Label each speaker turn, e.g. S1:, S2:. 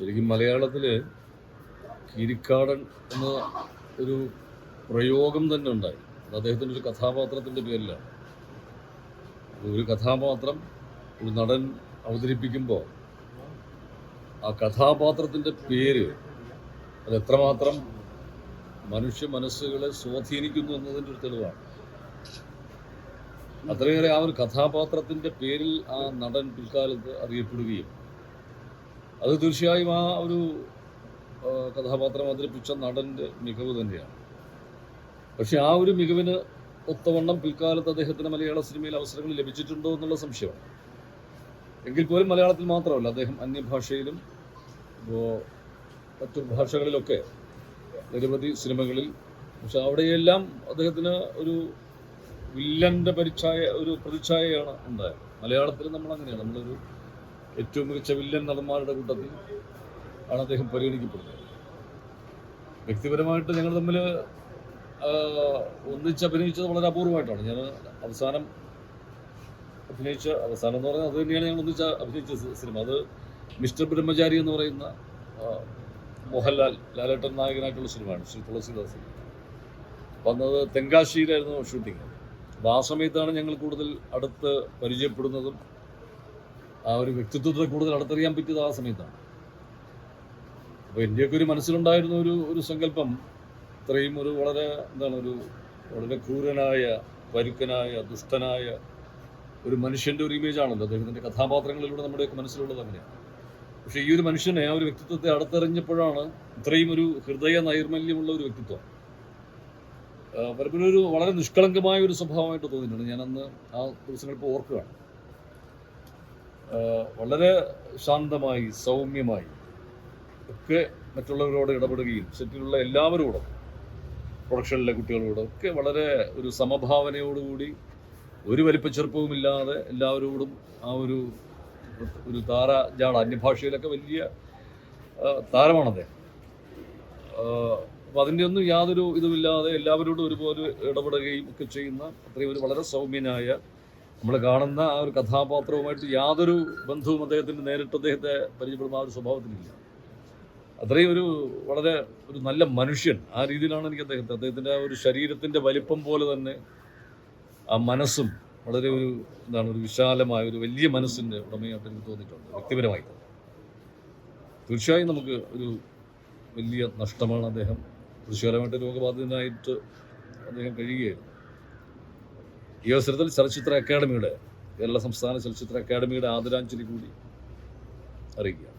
S1: ശരിക്കും മലയാളത്തിൽ കിരിക്കാടൻ എന്ന ഒരു പ്രയോഗം തന്നെ ഉണ്ടായി. അത് അദ്ദേഹത്തിന്റെ ഒരു കഥാപാത്രത്തിന്റെ പേരിലാണ്. ഒരു കഥാപാത്രം ഒരു നടൻ അവതരിപ്പിക്കുമ്പോൾ ആ കഥാപാത്രത്തിന്റെ പേര് അത് എത്രമാത്രം മനുഷ്യ മനസ്സുകളെ സ്വാധീനിക്കുന്നു എന്നതിന്റെ ഒരു തെളിവാണ്. അത്രയേറെ ആ ഒരു കഥാപാത്രത്തിന്റെ പേരിൽ ആ നടൻ പിൽക്കാലത്ത് അറിയപ്പെടുകയും അത് തീർച്ചയായും ആ ഒരു കഥാപാത്രം അവതരിപ്പിച്ച നടന്റെ മികവ് തന്നെയാണ്. പക്ഷെ ആ ഒരു മികവിന് ഒത്തവണ്ണം പിൽക്കാലത്ത് അദ്ദേഹത്തിന് മലയാള സിനിമയിൽ അവസരങ്ങൾ ലഭിച്ചിട്ടുണ്ടോ എന്നുള്ള സംശയമാണ്. എങ്കിൽ പോലും മലയാളത്തിൽ മാത്രമല്ല അദ്ദേഹം അന്യഭാഷയിലും ഇപ്പോൾ മറ്റു ഭാഷകളിലൊക്കെ നിരവധി സിനിമകളിൽ പക്ഷെ അവിടെയെല്ലാം അദ്ദേഹത്തിന് ഒരു വില്ലന്റെ പരിച്ഛായ ഒരു പ്രതിച്ഛായയാണ് ഉണ്ടായത്. മലയാളത്തിൽ നമ്മൾ അങ്ങനെയാണ് നമ്മളൊരു ഏറ്റവും മികച്ച വില്ലൻ നടന്മാരുടെ കൂട്ടത്തിൽ ആണ് അദ്ദേഹം പരിഗണിക്കപ്പെടുന്നത്. വ്യക്തിപരമായിട്ട് ഞങ്ങൾ തമ്മിൽ ഒന്നിച്ച് അഭിനയിച്ചത് വളരെ അപൂർവമായിട്ടാണ്. ഞാൻ അവസാനം അഭിനയിച്ച അവസാനം എന്ന് പറഞ്ഞാൽ അത് തന്നെയാണ് ഞങ്ങൾ ഒന്നിച്ച് അഭിനയിച്ച സിനിമ. അത് മിസ്റ്റർ ബ്രഹ്മചാരി എന്ന് പറയുന്ന മോഹൻലാൽ ലാലേട്ടൻ നായകനായിട്ടുള്ള സിനിമയാണ് ശ്രീ തുളസിദാസ്. വന്നത് തെങ്കാശിയിലായിരുന്നു ഷൂട്ടിങ്. അപ്പോൾ ആ സമയത്താണ് ഞങ്ങൾ കൂടുതൽ അടുത്ത് പരിചയപ്പെടുന്നതും ആ ഒരു വ്യക്തിത്വത്തെ കൂടുതൽ അടുത്തറിയാൻ പറ്റിയത് ആ സമയത്താണ്. അപ്പോൾ എന്റെയൊക്കെ ഒരു മനസ്സിലുണ്ടായിരുന്ന ഒരു ഒരു സങ്കല്പം ഇത്രയും ഒരു വളരെ എന്താണ് ഒരു വളരെ ക്രൂരനായ പരുക്കനായ ദുഷ്ടനായ ഒരു മനുഷ്യന്റെ ഒരു ഇമേജ് ആണല്ലോ. അദ്ദേഹത്തിന്റെ കഥാപാത്രങ്ങളിലൂടെ നമ്മുടെയൊക്കെ മനസ്സിലുള്ളത് അങ്ങനെയാണ് പക്ഷേ ഈ ഒരു മനുഷ്യനെ ആ ഒരു വ്യക്തിത്വത്തെ അടുത്തെറിഞ്ഞപ്പോഴാണ് ഇത്രയും ഒരു ഹൃദയ നൈർമല്യമുള്ള ഒരു വ്യക്തിത്വം. പലപ്പോഴും ഒരു വളരെ നിഷ്കളങ്കമായ ഒരു സ്വഭാവമായിട്ട് തോന്നിയിട്ടുണ്ട്. ഞാനന്ന് ആ ദിവസങ്ങൾ ഇപ്പോൾ ഓർക്കുകയാണ്. വളരെ ശാന്തമായി സൗമ്യമായി ഒക്കെ മറ്റുള്ളവരോട് ഇടപെടുകയും സെറ്റിലുള്ള എല്ലാവരോടും പ്രൊഡക്ഷനിലെ കുട്ടികളോടും ഒക്കെ വളരെ ഒരു സമഭാവനയോടുകൂടി ഒരു വലിപ്പച്ചെറുപ്പവുമില്ലാതെ എല്ലാവരോടും ആ ഒരു ഒരു താര ജാട അന്യഭാഷയിലൊക്കെ വലിയ താരമാണ് അദ്ദേഹം അപ്പോൾ അതിന്റെ ഒന്നും യാതൊരു ഇതുമില്ലാതെ എല്ലാവരോടും ഒരുപോലെ ഇടപെടുകയും ഒക്കെ ചെയ്യുന്ന അത്രയും ഒരു വളരെ സൗമ്യനായ നമ്മൾ കാണുന്ന ആ ഒരു കഥാപാത്രവുമായിട്ട് യാതൊരു ബന്ധവും അദ്ദേഹത്തിന് നേരിട്ട് അദ്ദേഹത്തെ പരിചയപ്പെടുന്ന ആ ഒരു സ്വഭാവത്തിനില്ല. അത്രയും ഒരു വളരെ ഒരു നല്ല മനുഷ്യൻ ആ രീതിയിലാണ് എനിക്ക് അദ്ദേഹത്തെ അദ്ദേഹത്തിന്റെ ആ ഒരു ശരീരത്തിന്റെ വലിപ്പം പോലെ തന്നെ ആ മനസ്സും വളരെ ഒരു എന്താണ് ഒരു വിശാലമായ ഒരു വലിയ മനസ്സിന്റെ ഉടമയായിട്ട് എനിക്ക് തോന്നിയിട്ടുണ്ട് വ്യക്തിപരമായി തീർച്ചയായും നമുക്ക് ഒരു വലിയ നഷ്ടമാണ് അദ്ദേഹം. കൃഷികരമായിട്ട് രോഗബാധിതനായിട്ട് അദ്ദേഹം കഴിയുകയായിരുന്നു. ഈ അവസരത്തിൽ ചലച്ചിത്ര അക്കാദമിയുടെ കേരള സംസ്ഥാന ചലച്ചിത്ര അക്കാദമിയുടെ ആദരാഞ്ജലി കൂടി അറിയിക്കുക.